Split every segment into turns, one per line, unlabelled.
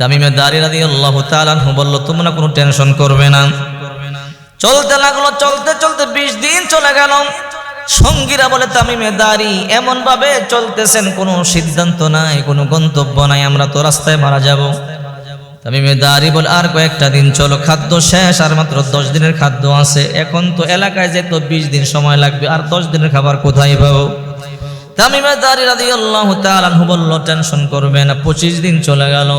তামিমে দাঁড়িয়ে রাদি আল্লাহ তালানহু বলল, তোমরা কোনো টেনশন করবে না। চলতে লাগল, চলতে চলতে বিশ দিন চলে গেল। সঙ্গীরা বলে, তামিমে দাঁড়ি এমন ভাবে চলতেছেন, কোনো সিদ্ধান্ত নাই, কোনো গন্তব্য নাই, আমরা তো রাস্তায় মারা যাব। তামিমে দাঁড়ি বলে, আর কয়েকটা দিন চলো, খাদ্য শেষ, আর মাত্র দশ দিনের খাদ্য আছে। এখন তো এলাকায় যেত বিশ দিন সময় লাগবে, আর দশ দিনের খাবার কোথায় পাবো? তামিমে দাঁড়ি রাদি আল্লাহ তালানহু বলল, টেনশন করবে না, পঁচিশ দিন চলে গেল।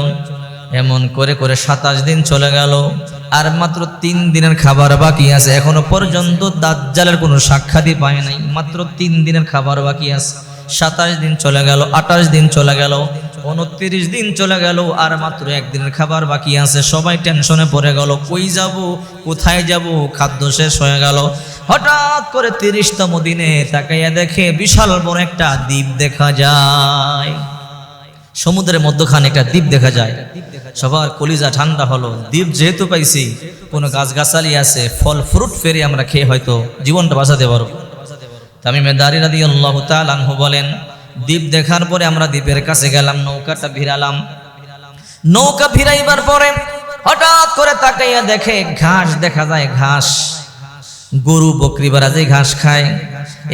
এমন করে করে সাতাশ দিন চলে গেল। আর মাত্র তিন দিনের খাবার বাকি আছে। এখনও পর্যন্ত দাজ্জালের কোনো সাক্ষাৎই পায় নাই। মাত্র তিন দিনের খাবার বাকি আছে। সাতাশ দিন চলে গেল, আঠাশ দিন চলে গেল, উনত্রিশ দিন চলে গেল, আর মাত্র একদিনের খাবার বাকি আছে। সবাই টেনশনে পড়ে গেল, কই যাব, কোথায় যাব, খাদ্য শেষ হয়ে গেল। হঠাৎ করে তিরিশতম দিনে তাকাইয়া দেখে বিশাল বড় একটা দ্বীপ দেখা যায়। সমুদ্রের মধ্যখানে একটা দ্বীপ দেখা যায়। সবার কলিজা ঠান্ডা হলো। দ্বীপ যেহেতু পাইছি, কোনো গাছগাছালি আছে, ফল ফ্রুট ফেরে আমরা খেয়ে হয়তো জীবনটা বাঁচাতে পারব। তামিমে দাঁড়ি রাদি আল্লাহ তালানহু বলেন, দ্বীপ দেখার পরে আমরা দ্বীপের কাছে গেলাম, নৌকাটা ভিড়ালাম। নৌকা ভিড়াইবার পরে হঠাৎ করে তাকাইয়া দেখে ঘাস দেখা যায়, ঘাস। গরু বকরিবারা যে ঘাস খায়।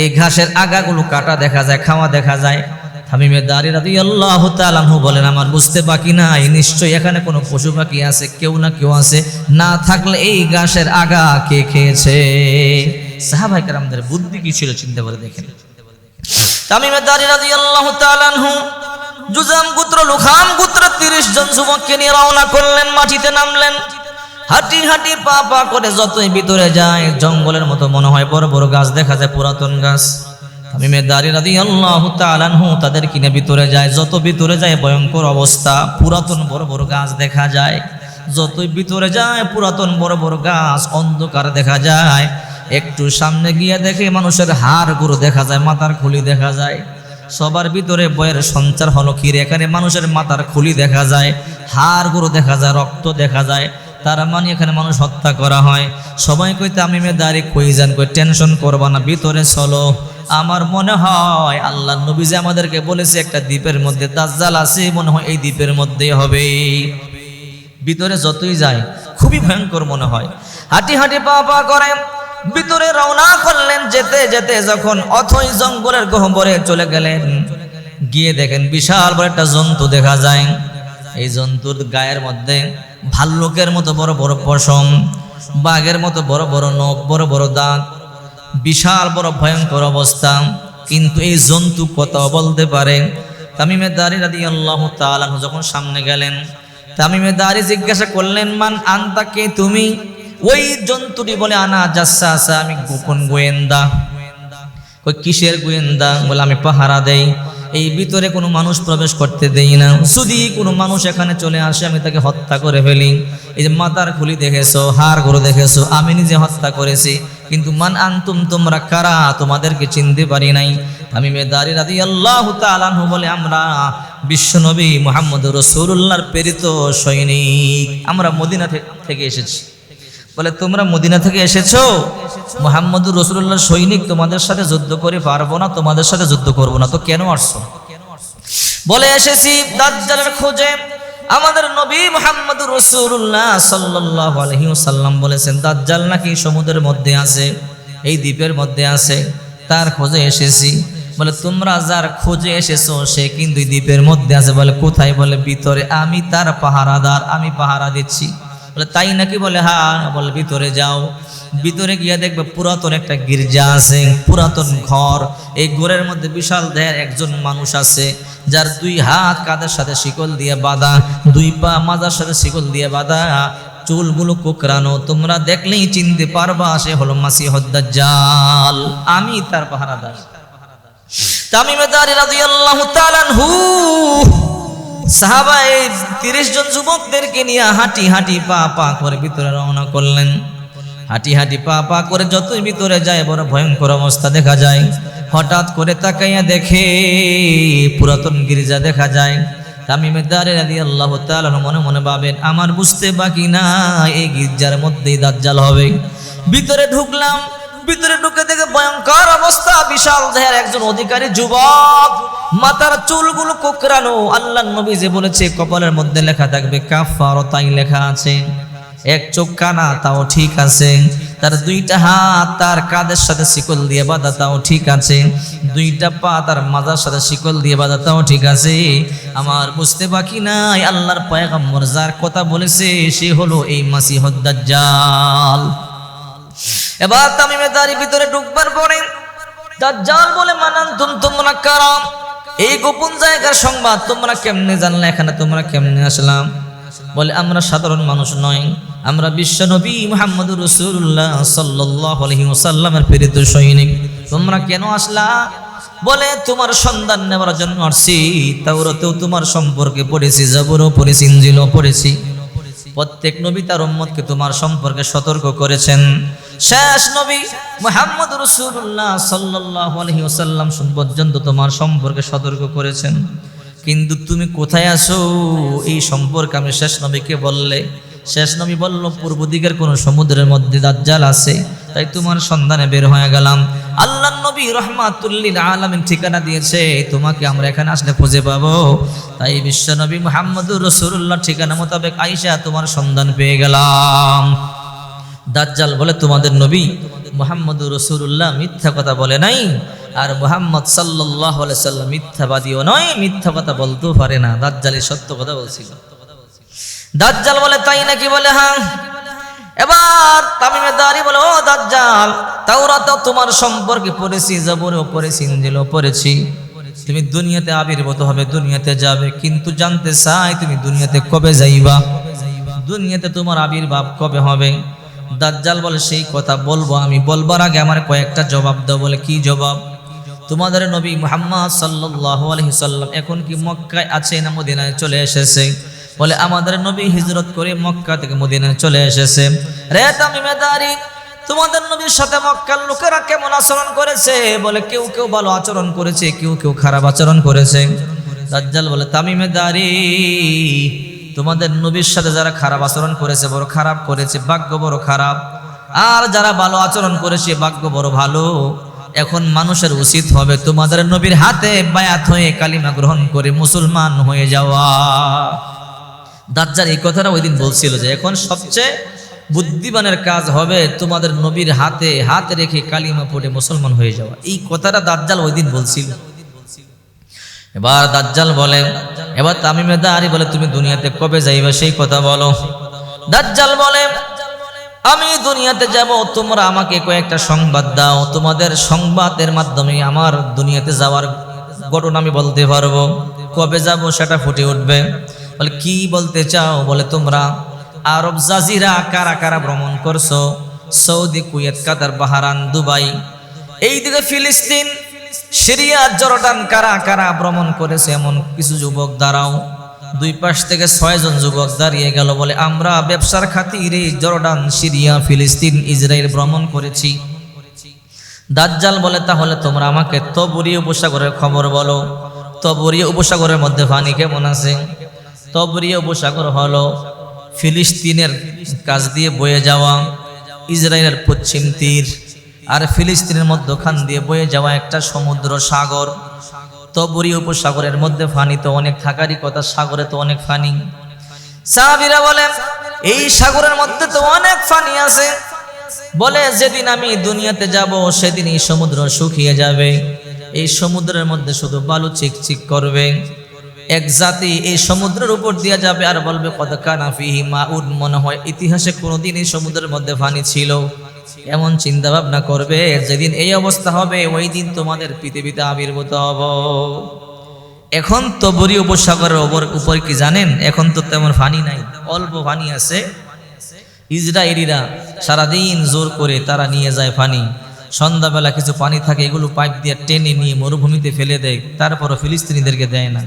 এই ঘাসের আগাগুলো কাটা দেখা যায়, খাওয়া দেখা যায়। হামিমে দাঁড়ি রাদি আল্লাহ তালানহু বলেন, আমার বুঝতে বাকি নাই, নিশ্চয়ই এখানে কোনো পশু পাখি আছে, কেউ না কেউ আছে। না থাকলে এই ঘাসের আগা কে খেয়েছে? সাহাবাই আমাদের বুদ্ধি কি ছিল, চিন্তা করে দেখেন। রাদি আল্লাহ তিরিশ জন নিয়ে রওনা করলেন, মাটিতে নামলেন। হাঁটি হাঁটি পা পা করে যতই ভিতরে যায়, জঙ্গলের মতো মনে হয় বড় বড় গাছ দেখা যায়, পুরাতন গাছ। তাদের কিনে ভিতরে যায়। যত ভিতরে যায়, ভয়ঙ্কর অবস্থা। পুরাতন বড় বড় গাছ দেখা যায়। যতই ভিতরে যায়, পুরাতন বড় বড় গাছ অন্ধকার দেখা যায়। একটু সামনে গিয়ে দেখে মানুষের হাড় গুঁড়ো দেখা যায়, মাথার খুলি দেখা যায়। সবার ভিতরে বয়ের সঞ্চার হলো কি? এখানে মানুষের মাথার খুলি দেখা যায় হাড় গুঁড়ো দেখা যায়, রক্ত দেখা যায়। তার মানে এখানে মানুষ হত্যা করা হয়। সবাই কইতে, আমি মে দাঁড়িয়ে কই যান কই, টেনশন করবা না, ভিতরে চলো। আমার মনে হয় আল্লাহ নবী যে আমাদেরকে বলেছে, একটা দ্বীপের মধ্যে, দাজ্জাল আছে, মনে হয় এই দ্বীপের মধ্যেই হবে। ভিতরে যতই যায়, খুবই ভয়ঙ্কর মনে হয়। হাঁটি হাঁটি, পা পা করে, ভিতরে রওনা করলেন, যেতে যেতে যখন অথই জঙ্গলের গহ্বরে চলে গেলেন। গিয়ে দেখেন বিশাল বড় একটা জন্তু দেখা যায়। এই জন্তুর গায়ের মধ্যে ভাল্লুকের মতো বড় বড় পশম, বাঘের মতো বড় বড় নখ, বড় বড় দাঁত, বিশাল বড় ভয়ঙ্কর অবস্থা। কিন্তু এই জন্তু কথা বলতে পারে। তামিমে দাঁড়ি রাদি আল্লাহ তালাহ যখন সামনে গেলেন, তামিমে দাঁড়ি জিজ্ঞাসা করলেন, মান আনতাকে তুমি? ওই জন্তুটি বলে, আনা যাচ্ছা আসা, আমি গোপন গোয়েন্দা। কিসের গোয়েন্দা? বলে, আমি পাহারা দেই। এই ভিতরে কোনো মানুষ প্রবেশ করতে দেই না। যদি কোনো মানুষ এখানে চলে আসে, আমি তাকে হত্যা করে ফেলি। এই যে মাতার খুলি দেখেছ হার গরু দেখেছ, আমি নিজে হত্যা করেছি। কিন্তু মান আনতুম তোমরা কারা? তোমাদেরকে চিনতে পারি নাই। আমি মেদারি রাদি আল্লাহ তালানহু বলে, আমরা বিশ্বনবী মোহাম্মদ রসুল্লাহর প্রেরিত সৈনিক। আমরা মদিনা থেকে এসেছি। বলে, তোমরা মদিনা থেকে এসেছ? মোহাম্মদুর রসুল্লাহ সৈনিক, তোমাদের সাথে যুদ্ধ করে পারব না, তোমাদের সাথে যুদ্ধ করব না। তো কেন আসছো? বলে, এসেছি দাজ্জালের খোঁজে। আমাদের নবী মোহাম্মদুর রসুল্লাহ সাল্লাহ আলহিউসাল্লাম বলেছেন, দাজ্জাল নাকি সমুদ্রের মধ্যে আছে, এই দ্বীপের মধ্যে আছে, তার খোঁজে এসেছি। বলে, তোমরা যার খোঁজে এসেছ, সে কিন্তু দ্বীপের মধ্যে আছে। বলে, কোথায়? বলে, ভিতরে। আমি তার পাহারাদার, আমি পাহারা দিচ্ছি। বলে, তাই নাকি? বলে, হা। বলে, ভিতরে যাও। ভিতরে গিয়ে দেখবে পুরাতন একটা গির্জা আছে, পুরাতন ঘর। এই ঘরের মধ্যে বিশাল দেহের একজন মানুষ আছে, যার দুই হাত কাঁধের সাথে শিকল দিয়ে বাঁধা, দুই পা মাজার সাথে শিকল দিয়ে বাঁধা, চুলগুলো কোকরানো তোমরা দেখলেই চিনতে পারবা, সে হলো মাসি হদ্দাজ্জাল আমি তার পাহারাদার। তামিমে দাঁড়িয়ে রাদিয়াল্লাহু তাআলা আনহু। সাহাবা এই তিরিশ জন যুবকদেরকে নিয়ে হাঁটি হাঁটি পা পা করে ভিতরে রওনা করলেন। হাঁটি হাঁটি পা পা করে যতই ভিতরে যায়, বড় ভয়ঙ্কর অবস্থা দেখা যায়। হঠাৎ করে তাকাইয়া দেখে পুরাতন গির্জা দেখা যায়। তামিমে দাঁড়িয়ে রাদি আল্লাহ মনে মনে ভাবেন, আমার বুঝতে বাকি না এই গির্জার মধ্যেই দাজ্জাল হবে। ভিতরে ঢুকলাম ভিতরে ঢুকে দেখে ভয়ঙ্কর অবস্থা, বিশাল দেহের একজন অধিকারী যুবক, মাথার চুলগুলো কোকরানো আল্লাহ নবী যে বলেছে, কপালের মধ্যে লেখা থাকবে কাফার তাই লেখা আছে। এক চোখ কানা, তাও ঠিক আছে। তার দুইটা হাত, তার কাঁধের সাথে শিকল দিয়ে বাঁধা, তাও ঠিক আছে। দুইটা পা, তার মাজার সাথে শিকল দিয়ে বাঁধা, তাও ঠিক আছে। আমার বুঝতে বাকি নাই, আল্লাহর পয়গম্বর যার কথা বলেছে, সে হলো এই মাসিহদ্দাজ্জাল এবার তামিমে দাঁড়ি ভিতরে ঢুকবার পরে দাজ্জাল বলে মানান তুম তোমরা কারাম এই গোপন জায়গার সংবাদ তোমরা কেমনে জানলে? এখানে তোমরা কেমনে আসলাম? বলে, আমরা সাধারণ মানুষ নয় আমরা বিশ্ব নবী মোহাম্মদ রসুল্লাহ সাল্লাহ আলহিমসাল্লামের প্রেরিত সৈনিক। তোমরা কেন আসলা? বলে, তোমার সন্ধান নেওয়ার জন্য আসছি। তাওরাতেও তোমার সম্পর্কে পড়েছি, জবরও পড়েছি ইঞ্জিলও পড়েছি। প্রত্যেক নবী তার উম্মতকে তোমার সম্পর্কে সতর্ক করেছেন। শেষ নবী মোহাম্মদ রসুল্লাহ সাল্লাহ আলহি ওসাল্লাম পর্যন্ত তোমার সম্পর্কে সতর্ক করেছেন। কিন্তু তুমি কোথায় আছো? এই সম্পর্কে আমি শেষ নবীকে বললে শেষ নবী বলল, পূর্ব দিকের কোন সমুদ্রের মধ্যে দাজ্জাল আছে, তাই তোমার সন্ধানে বের হয়ে গেলাম। আল্লাহ নবী রহমাতুল্লিল আলমিন ঠিকানা দিয়েছে, তোমাকে আমরা এখানে আসলে খুঁজে পাবো। তাই বিশ্ব নবী মোহাম্মদুর রসুল্লাহ ঠিকানা মোতাবেক আইসা তোমার সন্ধান পেয়ে গেলাম। দাজ্জাল বলে, তোমাদের নবী মোহাম্মদুর রসুল্লাহ মিথ্যা কথা বলে নাই, আর মোহাম্মদ সাল্লাহ সাল্লাম মিথ্যাবাদীও নয়, মিথ্যা কথা বলতেও পারে না। দাজ্জালি সত্য কথা বলছিল। দাজ্জাল বলে, তাই নাকি বলে হ্যাঁ? এবার তামিমে দাঁড়ি বলে, ও দাজ্জাল তাওরা তো তোমার সম্পর্কে পড়েছি, জবরও পড়েছি, ইঞ্জিলও পড়েছি। তুমি দুনিয়াতে আবির্ভূত হবে, দুনিয়াতে যাবে, কিন্তু জানতে চাই তুমি দুনিয়াতে কবে যাইবা। দুনিয়াতে তোমার আবির্ভাব কবে হবে? দাজ্জাল বলে, সেই কথা বলব আমি। বলবার আগে আমার কয়েকটা জবাব দাও, বলে, কি জবাব? তোমাদের নবী মুহাম্মদ সাল্লাল্লাহু আলাইহি সাল্লাম এখন কি মক্কায় আছে না মদিনায় চলে এসেছে? বলে আমাদের নবী হিজরত করে মক্কা থেকে মদিনায় চলে এসেছে। রে তামিমে দাঁড়ি তোমাদের নবীর সাথে মক্কার লোকেরা কেমন আচরণ করেছে? বলে কেউ কেউ ভালো আচরণ করেছে, কেউ কেউ খারাপ আচরণ করেছে। দাজ্জাল বলে তামিমে দাঁড়ি তোমাদের নবীর সাথে যারা খারাপ আচরণ করেছে, বড় খারাপ করেছে, ভাগ্য বড় খারাপ। আর যারা ভালো আচরণ করেছে, ভাগ্য বড় ভালো। এখন মানুষের উচিত হবে তোমাদের নবীর হাতে বায়াত হয়ে কালিমা গ্রহণ করে মুসলমান হয়ে যাওয়া। দাজ্জাল এই কথাটা ওই দিন বলছিল যে, এখন সবচেয়ে বুদ্ধিমানের কাজ হবে তোমাদের নবীর হাতে, হাত রেখে কালিমা পড়ে মুসলমান হয়ে যাওয়া। এই কথাটা দাজ্জাল ওই দিন বলছিল। এবার দাজ্জাল বলে, এবার তামিমে দাঁড়ি বলে, তুমি দুনিয়াতে কবে যাইবে? সেই কথা বলো। দাজ্জাল বলে, আমি দুনিয়াতে যাব, তোমরা আমাকে কয়েকটা সংবাদ দাও। তোমাদের সংবাদের মাধ্যমে আমার দুনিয়াতে যাওয়ার ঘটনা আমি বলতে পারব। কবে যাব সেটা ফুটে উঠবে। বলে, কি বলতে চাও? বলে, তোমরা আরব জাজিরা কারা কারা ভ্রমণ করছ? Saudi, Kuwait, Qatar Bahrain Dubai. এইদিকে ফিলিস্তিন সিরিয়া জর্ডান কারা কারা ভ্রমণ করেছে এমন কিছু যুবক দাঁড়াও। দুই পাশ থেকে ছয়জন যুবক দাঁড়িয়ে গেল, বলে, আমরা ব্যবসার খাতিরে জর্ডান, সিরিয়া, ফিলিস্তিন, ইসরায়েল ভ্রমণ করেছি। দাজ্জাল বলে, তাহলে তোমরা আমাকে তবরীয় উপসাগরের খবর বলো। তবরীয় উপসাগরের মধ্যে পানি কেমন আছে? তবরীয় উপসাগর হলো ফিলিস্তিনের কাছ দিয়ে বয়ে যাওয়া ইসরায়েলের পশ্চিম তীর আর ফিলিস্তিনের মধ্যখান দিয়ে বয়ে যাওয়া একটা সমুদ্র সাগর। তবরীয় উপসাগরের মধ্যে ফানি তো অনেক থাকারই কথা, সাগরে তো অনেক ফানি। সাহাবিরা বলে এই সাগরের মধ্যে তো অনেক ফানি আছে। বলে, যেদিন আমি দুনিয়াতে যাব সেদিন এই সমুদ্র শুকিয়ে যাবে। এই সমুদ্রের মধ্যে শুধু বালু চিকচিক করবে। এক জাতি এই সমুদ্রের উপর দিয়ে যাবে আর বলবে কত কানাফিহি মা উড মনে হয় ইতিহাসে কোনোদিন এই সমুদ্রের মধ্যে পানি ছিল। এমন চিন্তা ভাবনা করবে, যেদিন এই অবস্থা হবে, ওই দিন তোমাদের পৃথিবীতে আবির্ভূত হব। এখন তো বরি উপসাগরের উপর উপর কি জানেন? এখন তো তেমন পানি নাই, অল্প পানি আছে। ইসরায়েলিরা সারাদিন জোর করে তারা নিয়ে যায় পানি। সন্ধ্যাবেলা কিছু পানি থাকে, এগুলো পাইপ দিয়ে টেনে নিয়ে মরুভূমিতে ফেলে দেয়, তারপরও ফিলিস্তিনিদেরকে দেয় না।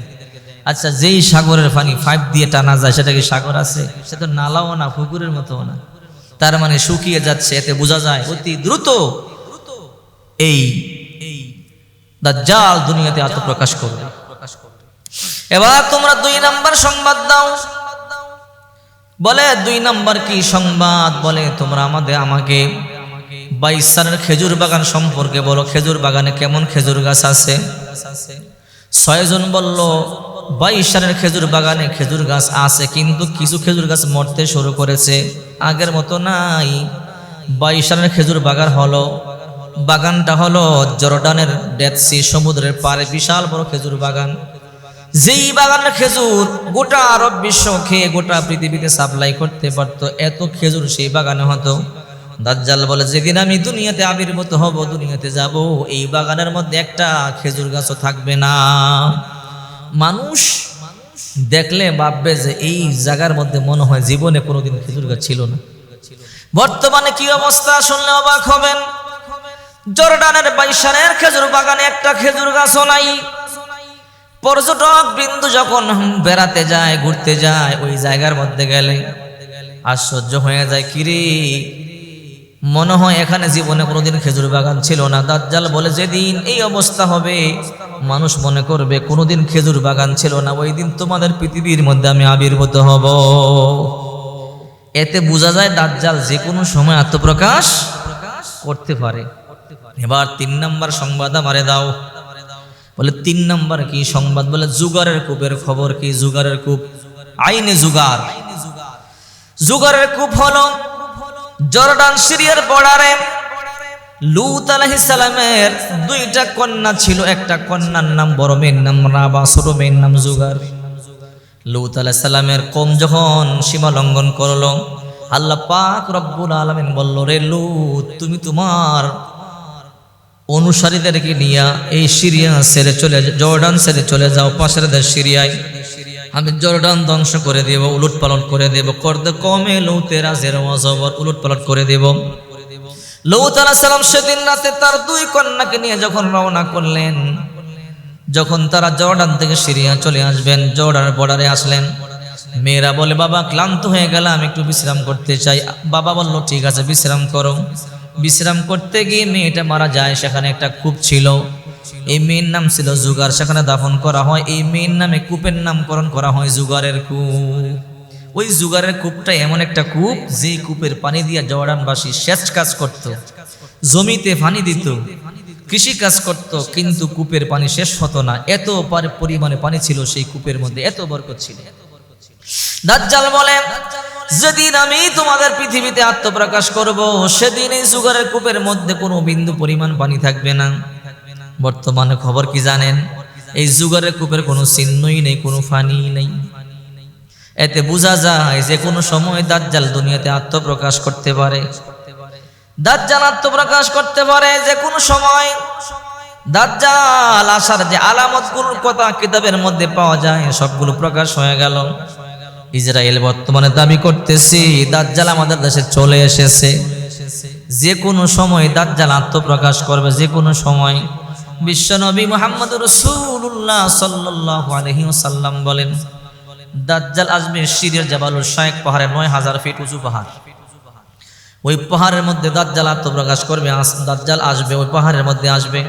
আচ্ছা যেই সাগরের পানি পাইপ দিয়ে টানা যায়, সেটা কি সাগর আছে? সে তো নালাও না, পুকুরের মতো না। তার মানে শুকিয়ে যাচ্ছে, এতে বোঝা যায় অতি দ্রুত এই এই দাজ্জাল দুনিয়াতে আত্মপ্রকাশ করবে। এবার তোমরা দুই নাম্বার সংবাদ দাও। বলে, দুই নাম্বার কি সংবাদ? বলে, তোমরা আমাদের, আমাকে বাইসানের খেজুর বাগান সম্পর্কে বলো। খেজুর বাগানে কেমন খেজুর গাছ আছে? ছয়জন বলল বাইশানের খেজুর বাগানে খেজুর গাছ আছে, কিন্তু কিছু খেজুর গাছ মরতে শুরু করেছে। আগের মতো নাই। বাইশানের খেজুর বাগান হলো, বাগানটা হলো জর্ডানের ডেথ সি সমুদ্রের পারে বিশাল বড় খেজুর বাগান। যেই বাগানের খেজুর গোটা আরব বিশ্ব খেয়ে গোটা পৃথিবীকে সাপ্লাই করতে পারতো, এত খেজুর সেই বাগানে হতো। দাজ্জাল বলে, যেদিন আমি দুনিয়াতে আবির্ভূত হব, দুনিয়াতে যাব, এই বাগানের মধ্যে একটা খেজুর গাছও থাকবে না। মানুষ দেখলে ভাববে যে এই জায়গার মধ্যে মনে হয় জীবনে কোনোদিন খেজুর গাছ ছিল না। বর্তমানে কি অবস্থা শুনলে অবাক হবেন? জর্ডানের বাইশানের খেজুর বাগানে একটা খেজুর গাছও নাই। পর্যটক বিন্দু যখন বেড়াতে যায়, ঘুরতে যায়, ওই জায়গার মধ্যে গেলে আশ্চর্য হয়ে যায়, কিরে মনে হয় এখানে জীবনে কোনোদিন খেজুর বাগান ছিল না। দাজ্জাল বলে, যেদিন এই অবস্থা হবে, মানুষ মনে করবে কোনোদিন খেজুর বাগান ছিল না। ওই দিন তোমাদের পৃথিবীর মধ্যে আমি আবির্ভূত হব। এতে বোঝা যায় দাজ্জাল যে কোনো সময় আত্মপ্রকাশ করতে পারে। এবার তিন নম্বর সংবাদ আমারে দাও। বলে, তিন নম্বর কি সংবাদ? বলে, জুগারের কূপের খবর কি? জুগারের কূপ আইনে জুগার। জুগারের কূপ হলো জর্ডান সিরিয়ার বর্ডারে লুত আলাইহিসসালামের দুইটা কন্যা ছিল, একটা কন্যার নাম বড়, মেয়ের নাম রাবা, ছোট মেয়ের নাম জুগার। লুত আলাইহিসসালামের কম যখন সীমা লঙ্ঘন করল, আল্লাহ পাক রব্বুল আলামিন বলল, রে লুত, তুমি তোমার অনুসারীদেরকে নিয়ে এই সিরিয়া ছেড়ে চলে জর্ডান ছেড়ে চলে যাও, পাশের দেশ সিরিয়ায়। আমি জর্ডান ধ্বংস করে দেব, উলট পালট করে দেব করতে কমে লৌতেরা জের অজবর উলট পালট করে দেব। লৌত সেদিন রাতে তার দুই কন্যাকে নিয়ে যখন রওনা করলেন, যখন তারা জর্ডান থেকে চলে আসবেন বর্ডারে আসলেন। মেয়েরা বলে, বাবা, ক্লান্ত হয়ে গেলাম, একটু বিশ্রাম করতে চাই। বাবা বলল, ঠিক আছে, বিশ্রাম করো। বিশ্রাম করতে গিয়ে মেয়েটা মারা যায়, সেখানে একটা কূপ ছিল। এই মেয়ের নাম ছিল জুগার। সেখানে দাফন করা হয়। এই মেয়ের নামে কূপের নামকরণ করা হয় জুগারের কূপ। ওই জুগারের কূপটা এমন একটা কূপ যে কূপের পানি দিয়ে জওয়ারানবাসী সেচ কাজ করত। জমিতে পানি দিত। কৃষি কাজ করত। কিন্তু কূপের পানি শেষ হতো না। এত পার- পরিমাণে পানি ছিল সেই কূপের মধ্যে। এত বরকত ছিল। দাজ্জাল বলে যেদিন আমি তোমাদের পৃথিবীতে আত্মপ্রকাশ করব, সেদিন এই সুগারের কূপের মধ্যে কোনো বিন্দু পরিমাণ পানি থাকবে না। বর্তমানে খবর কি জানেন? এই সুগারের কূপের কোনো চিহ্নই নেই, কোনো পানি নেই। এতে বোঝা যায় যে কোনো সময় দাজ্জাল দুনিয়াতে আত্মপ্রকাশ করতে পারে। দাজ্জাল আত্মপ্রকাশ করতে পারে যে কোনো সময়। দাজ্জাল আসার যে আলামত আলামতগুলোর কথা কিতাবের মধ্যে পাওয়া যায়, সবগুলো প্রকাশ হয়ে গেল। ইসরায়েল বর্তমানে দাবি করতেছি, দাজ্জাল আমাদের দেশে চলে এসেছে। যে কোনো সময় দাজ্জাল আত্মপ্রকাশ করবে, যে কোনো সময়। বিশ্বনবী মোহাম্মদ রসুল্লাহ সাল্লাহ আলহিউসাল্লাম বলেন, দাজ্জাল আসবে সিরিয়ার জাবালুর শায়েক পাহাড়ে নয় হাজার ফিট উঁচু পাহাড়। ওই পাহাড়ের মধ্যে দাজ্জাল আত্মপ্রকাশ করবে দাজ্জাল আসবে, ওই পাহাড়ের মধ্যে আসবে।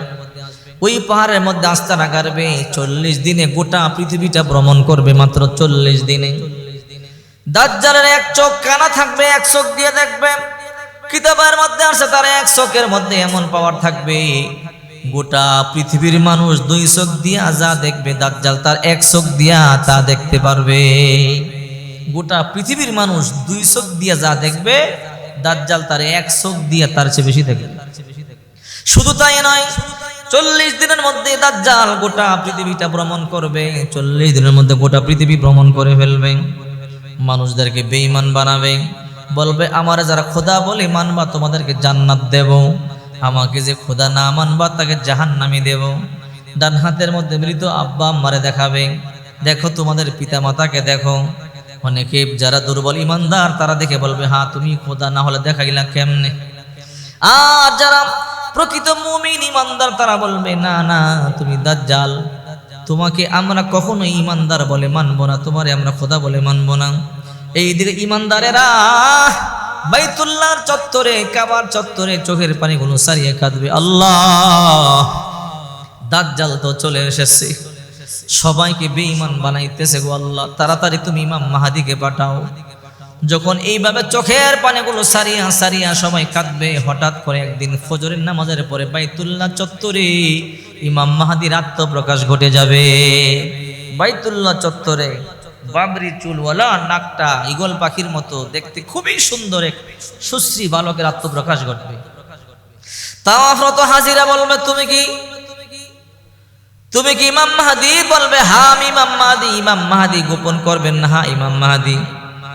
ওই পাহাড়ের মধ্যে আস্তানা গাড়বে চল্লিশ দিনে গোটা পৃথিবীটা ভ্রমণ করবে মাত্র চল্লিশ দিনে। দাজ্জালের এক চোখ কানা থাকবে, এক চোখ দিয়ে দেখবে, কিতাবের মধ্যে আসে তার এক চোখের মধ্যে এমন পাওয়ার থাকবে। গোটা পৃথিবীর মানুষ দুই চোখ দিয়া যা দেখবে, দাজ্জাল তার এক চোখ দিয়া তা দেখতে পারবে। গোটা পৃথিবীর মানুষ দুই চোখ দিয়া যা দেখবে, দাজ্জাল তার এক চোখ দিয়া তার চেয়ে বেশি দেখবে শুধু তাই নয়, চল্লিশ দিনের মধ্যে দাজ্জাল গোটা পৃথিবীটা ভ্রমণ করবে, চল্লিশ দিনের মধ্যে গোটা পৃথিবী ভ্রমণ করে ফেলবে। মানুষদেরকে বেঈমান বানাবে, বলবে, আমার যারা খোদা বলে মানবা, তোমাদেরকে জান্নাত দেব। আমাকে যে খোদা না মানবা, তাকে জাহান নামি দেব। ডান হাতের মধ্যে মৃত আব্বা আম্মারে দেখাবে। দেখো তোমাদের পিতা মাতাকে দেখো। অনেকে যারা দুর্বল ইমানদার, তারা দেখে বলবে হ্যাঁ তুমি খোদা, না হলে দেখাইলা কেমনে? আর যারা প্রকৃত মুমিন, ইমানদার, তারা বলবে, না না, তুমি দাজ্জাল। তোমাকে আমরা কখনো ইমানদার বলে মানবো না। তোমারে আমরা খোদা বলে মানবো না। এই দিকে ইমানদারেরা বাইতুল্লাহর চত্বরে, কাবার চত্বরে চোখের পানিগুলো সারিয়ে কাঁদবে। আল্লাহ! দাজ্জাল তো চলে এসেছে। সবাইকে বেঈমান বানাইতেছে গো আল্লাহ। তাড়াতাড়ি তুমি ইমাম মাহাদিকে পাঠাও। যখন এইভাবে চোখের পানিগুলো সারিয়া সারিয়া সবাই কাঁদবে, হঠাৎ করে একদিন ফজরের নামাজের পরে বাইতুল্লাহ চত্বরে ইমাম মাহাদির আত্মপ্রকাশ ঘটে যাবে। বাইতুল্লাহ চত্বরে বাবরি চুলওয়ালা নাকটা ইগল পাখির মতো দেখতে খুবই সুন্দর এক সুশ্রী বালকের আত্মপ্রকাশ ঘটবে। তাওয়াফরত হাজিরা বলবে, তুমি কি? তুমি কি ইমাম মাহাদি? বলবে, হা, আমি ইমাম মাহাদি। ইমাম মাহাদি গোপন করবেন না, হা, ইমাম মাহাদি।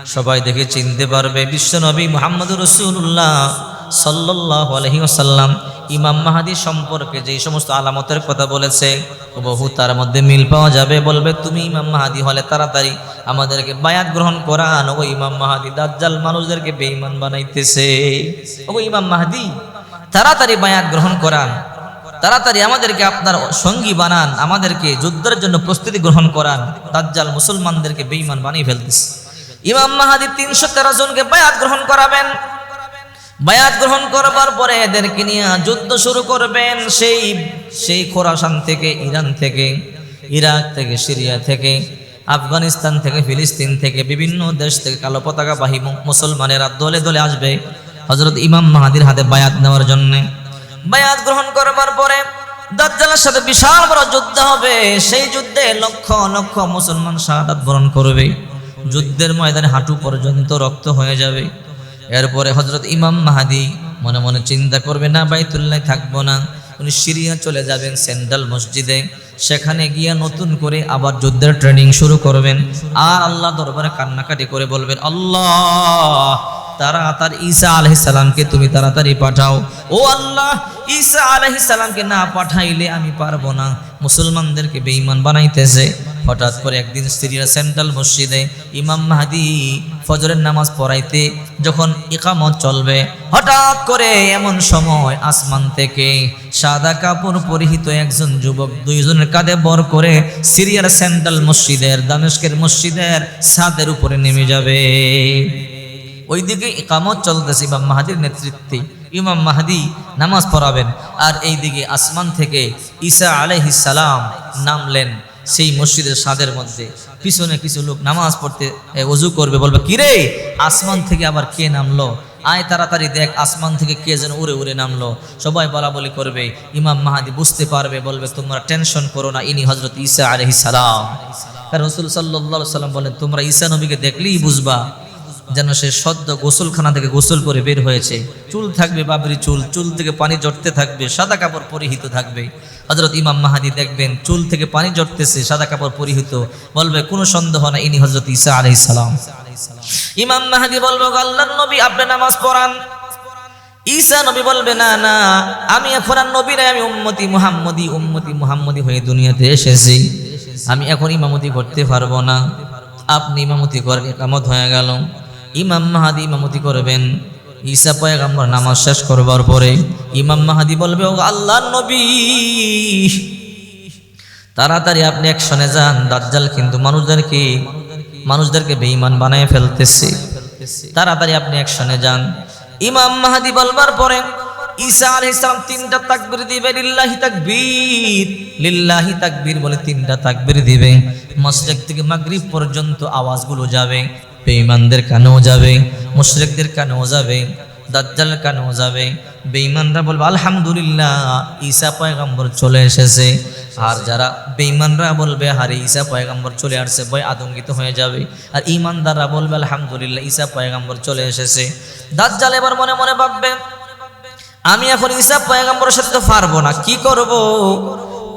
সবাই দেখে চিনতে পারবে, বিশ্বনবী মোহাম্মদ রসুল্লাহ সাল্লাহ আলহি আসাল্লাম ইমাম মাহাদি সম্পর্কে যে সমস্ত আলামতের কথা বলেছে বহু তার মধ্যে মিল পাওয়া যাবে। বলবে, তুমি ইমাম মাহাদি হলে তাড়াতাড়ি আমাদেরকে বায়াত গ্রহণ করান। ও ইমাম মাহাদি দাজ্জাল মানুষদেরকে বেঈমান বানাইতেছে। ও ইমাম মাহাদি, তাড়াতাড়ি বায়াত গ্রহণ করান। তাড়াতাড়ি আমাদেরকে আপনার সঙ্গী বানান, আমাদেরকে যুদ্ধের জন্য প্রস্তুতি গ্রহণ করান। দাজ্জাল মুসলমানদেরকে বেঈমান বানিয়ে ফেলতেছে। ইমাম মাহাদি তিনশো তেরো জনকে বায়াত গ্রহণ করাবেন। বায়াত গ্রহণ করবার পরে এদেরকে নিয়ে যুদ্ধ শুরু করবেন সেই সেই খোরাসান থেকে, ইরান থেকে, ইরাক থেকে, সিরিয়া থেকে, আফগানিস্তান থেকে, ফিলিস্তিন থেকে, বিভিন্ন দেশ থেকে কালো পতাকা বাহী মু- মুসলমানেরা দলে দলে আসবে হজরত ইমাম মাহাদির হাতে বায়াত নেওয়ার জন্যে। বায়াত গ্রহণ করবার পরে দাজ্জালের সাথে বিশাল বড় যুদ্ধ হবে। সেই যুদ্ধে লক্ষ লক্ষ মুসলমান শাহাদাত বরণ করবে। যুদ্ধের ময়দানে হাঁটু পর্যন্ত রক্ত হয়ে যাবে। এরপরে হজরত ইমাম মাহাদি মনে মনে চিন্তা করবে, না, বাইতুল্লাহ থাকব না। উনি সিরিয়া চলে যাবেন সেন্ট্রাল মসজিদে। সেখানে গিয়ে নতুন করে আবার যুদ্ধের ট্রেনিং শুরু করবেন। আর আল্লাহ দরবারে কান্নাকাটি করে বলবেন, আল্লাহ তাড়াতাড়ি ঈসা আলাইহিস সালামকে তুমি তাড়াতাড়ি পাঠাও। ও আল্লাহ, ঈসা আলাইহিস সালামকে না পাঠাইলে আমি পারব না। মুসলমানদেরকে বেঈমান বানাইতেছে। হঠাৎ করে একদিন সিরিয়া সেন্ট্রাল মসজিদে ইমাম মাহাদি ফজরের নামাজ পড়াইতে যখন ইকামত চলবে, হঠাৎ করে এমন সময় আসমান থেকে সাদা কাপড় পরিহিত একজন যুবক দুইজনের কাঁধে বর করে সিরিয়ার সেন্ট্রাল মসজিদের, দামেস্কের মসজিদের ছাদের উপরে নেমে যাবে। ওইদিকে ইকামত চলতেছে ইমাম মাহাদির নেতৃত্বে। ইমাম মাহাদি নামাজ পড়াবেন আর এইদিকে আসমান থেকে ঈসা সালাম নামলেন সেই মসজিদের সাদের মধ্যে। পিছনে কিছু লোক নামাজ পড়তে অজু করবে, বলবে, কিরে, আসমান থেকে আবার কে নামলো? আয় তাড়াতাড়ি দেখ আসমান থেকে কে যেন উড়ে উড়ে নামলো। সবাই বলা বলি করবে, ইমাম মাহাদি বুঝতে পারবে, বলবে, তোমরা টেনশন করো না, ইনি হজরত ঈসা আলহি সালাম। রসুল সাল্লাহ সাল্লাম বলেন, তোমরা ঈসা নবীকে দেখলেই বুঝবা যেন সে সদ্য গোসলখানা থেকে গোসল করে বের হয়েছে। চুল থাকবে বাবরি চুল চুল থেকে পানি জড়তে থাকবে, সাদা কাপড় পরিহিত থাকবে। হজরত ইমাম মাহাদি দেখবেন, চুল থেকে পানি জড়তেছে, সাদা কাপড় পরিহিত। বলবে, কোনো সন্দেহ না ইনি হজরত ঈসা আলহি সালাম। ইমাম মাহাদি বলবে আল্লাহর নবী, আপনি নামাজ পড়ান। ঈসা নবী বলবে, না না, আমি এখন আর নবী নাই, আমি উম্মতি মুহাম্মদি উম্মতি মুহাম্মদি হয়ে দুনিয়াতে এসেছি। আমি এখন ইমামতি করতে পারব না। আপনি ইমামতি করেন একামত হয়ে গেল। ইমাম মাহাদি ইমামতি করবেন। ঈসা পয়গাম্বর নামাজ শেষ করবার পরে ইমাম মাহাদি বলবে ও আল্লাহ নবী, তাড়াতাড়ি আপনি একশনে যান, দাজ্জাল কিন্তু মানুষদেরকে মানুষদেরকে বেঈমান বানায় ফেলতেছে। তাড়াতাড়ি আপনি একশনে যান। ইমাম মাহাদি বলবার পরে ঈসা আলাইহিস সালাম তিনটা তাকবীর দিবে, লিল্লাহি তাকবীর লিল্লাহি তাকবীর বলে তিনটা তাকবীর দিবে। মসজিদ থেকে মাগরিব পর্যন্ত আওয়াজগুলো যাবে। বেঈমানদের কানেও যাবে, মুশরিকদের কানেও যাবে, দাজ্জালের কানেও যাবে। বেঈমানরা বলবে, আলহামদুলিল্লাহ, ঈসা পয়গম্বর চলে এসেছে। আর যারা বেঈমানরা বলবে হারে ঈসা পয়গম্বর চলে আসছে, ভয় আতঙ্কিত হয়ে যাবে। আর ইমানদাররা বলবে, আলহামদুলিল্লাহ, ঈসা পয়গম্বর চলে এসেছে। দাজ্জাল এবার মনে মনে ভাববে, আমি এখন ঈসা পয়গম্বরের সাথে তো পারব না, কি করব?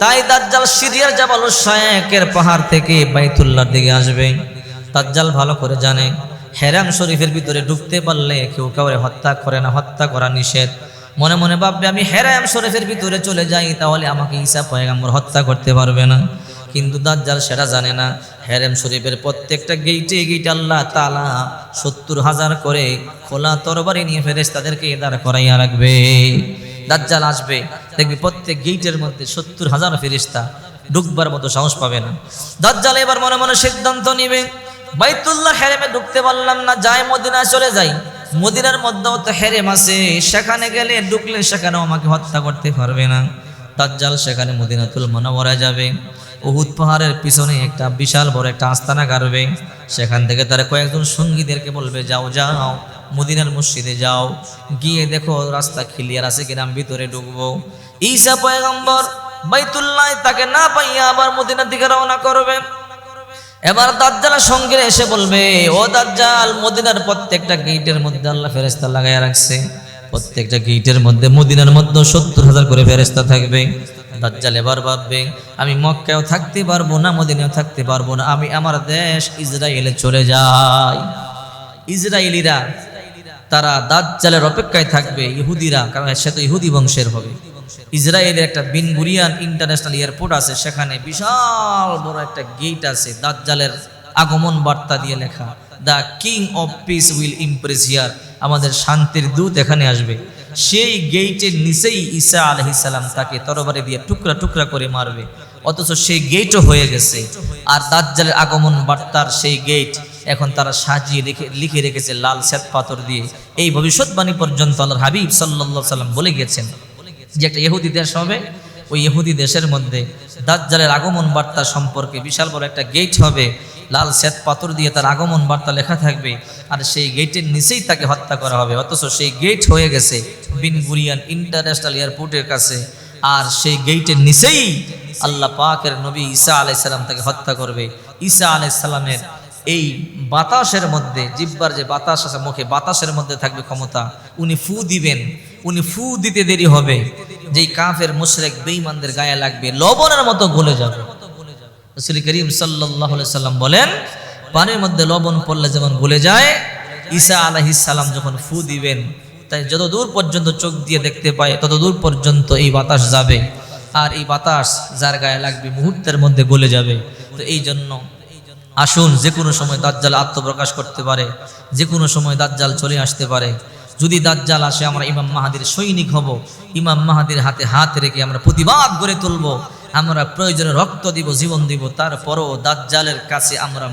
তাই দাজ্জাল সিরিয়ার জাবাল শায়েকের পাহাড় থেকে বাইতুল্লাহর দিকে আসবে। দাজ্জাল ভালো করে জানে। হেরাম শরীফের ভিতরে ঢুকতে পারলে কেউ কাউরে হত্যা করে না, হত্যা করা নিষেধ। মনে মনে ভাববে, আমি হেরাম শরীফের ভিতরে চলে যাই, তাহলে আমাকে ঈসা পয়গম্বর হত্যা করতে পারবে না। কিন্তু দাজ্জাল সেটা জানে না। হেরেম শরীফের প্রত্যেকটা গেইটে গেইটে আল্লাহ তালা সত্তর হাজার করে খোলা তরবারি নিয়ে ফেরেস তাদেরকে দাঁড় করাইয়া রাখবে। দাজ্জাল আসবে, দেখবি প্রত্যেক গেইটের মধ্যে সত্তর হাজার ফেরিস্তা ঢুকবার মতো সাহস পাবে না। দাজ্জাল এবার মনে মনে সিদ্ধান্ত নিবে বাইতুল্লাহ হেরেমে ঢুকতে পারলাম না, যাই মদিনায় চলে যাই। মদিনার মধ্যেও তো হেরেম আছে, সেখানে গেলে ঢুকলে সেখানেও আমাকে হত্যা করতে পারবে না। দাজ্জাল সেখানে মদিনাতুল মনোবরা যাবে। উহুদ পাহাড়ের পিছনে একটা বিশাল বড় একটা আস্তানা গাড়বে। সেখান থেকে তারা কয়েকজন সঙ্গীদেরকে বলবে, যাও যাও, মদিনার মসজিদে যাও। গিয়ে দেখো রাস্তা ক্লিয়ার আছে কিনা, আমি ভিতরে ঢুকবো। ঈসা পয়গম্বর বাইতুল্লাহ তাকে না পাইয়া আবার মদিনার দিকে রওনা করবে। এবার দাজ্জালের সঙ্গে এসে বলবে, ও দাজ্জাল, মদিনার প্রত্যেকটা গেটের মধ্যে আল্লাহ ফেরেস্তা লাগাইয়া রাখছে। প্রত্যেকটা গেটের মধ্যে, মদিনার মধ্যে সত্তর হাজার করে ফেরেস্তা থাকবে। দাজ্জাল এবার ভাববে, আমি মক্কায়ও থাকতে পারব না মদিনাও থাকতে পারব না। আমি আমার দেশ ইসরায়েলে চলে যাই। ইসরায়েলিরা, তারা দাজ্জালের অপেক্ষায় থাকবে, ইহুদিরা, কারণ সে তো ইহুদি বংশের হবে। ইসরায়েলের একটা বিন গুরিয়ান ইন্টারন্যাশনাল এয়ারপোর্ট আছে, সেখানে বিশাল বড় একটা গেট আছে, দাজ্জালের আগমন বার্তা দিয়ে লেখা, the king of peace will impress here. আমাদের শান্তির দূত এখানে আসবে। সেই গেটের নিচেই ঈসা আলহিসাল্লাম তাকে তরবারি দিয়ে টুকরা টুকরা করে মারবে। অথচ সেই গেটও হয়ে গেছে। আর দাজ্জালের আগমন বার্তার সেই গেট এখন তারা সাজিয়ে লিখে লিখে রেখেছে লাল শ্বেত পাথর দিয়ে। এই ভবিষ্যৎবাণী পর্যন্ত আল্লাহর হাবিব সাল্লাহ সাল্লাম বলে গেছেন যে একটা ইহুদি দেশ হবে, ওই ইহুদি দেশের মধ্যে দাজ্জালের আগমন বার্তা সম্পর্কে বিশাল বড় একটা গেট হবে। লাল শ্বেত পাথর দিয়ে তার আগমন বার্তা লেখা থাকবে আর সেই গেটের নিচেই তাকে হত্যা করা হবে। অথচ সেই গেট হয়ে গেছে বিন গুরিয়ান ইন্টারন্যাশনাল এয়ারপোর্টের কাছে আর সেই গেটের নিচেই আল্লাহ পাকের নবী ঈসা আলাইসাল্লাম তাকে হত্যা করবে। ঈসা আলাইসাল্লামের এই বাতাসের মধ্যে, জিব্বার যে বাতাস আছে, মুখে বাতাসের মধ্যে থাকবে ক্ষমতা, উনি ফু দিবেন। উনি ফু দিতে দেরি হবে। যেই কাফের মুশরেক বেঈমানদের গায়ে লাগবে, লবণের মতো গলে যাবে। রসুল করিম সাল্লাহ সাল্লাম বলেন, পানির মধ্যে লবণ পড়লে যেমন গলে যায়, ঈসা সালাম যখন ফু দিবেন, তাই যত দূর পর্যন্ত চোখ দিয়ে দেখতে পায় তত দূর পর্যন্ত এই বাতাস যাবে। আর এই বাতাস যার গায়ে লাগবে মুহূর্তের মধ্যে গলে যাবে। তো এই জন্য আসুন যে কোনো সময় দাজ্জাল আত্মপ্রকাশ করতে পারে যে কোনো সময় দাজ্জাল চলে আসতে পারে। যদি দাজ্জাল আসে, আমরা ইমাম মাহাদির সৈনিক হব। ইমাম মাহাদির হাতে হাত রেখে আমরা প্রতিবাদ গড়ে তুলব। আমরা প্রয়োজনে রক্ত দিব, জীবন দিব। তারপরও দাজ্জালের কাছে আমরা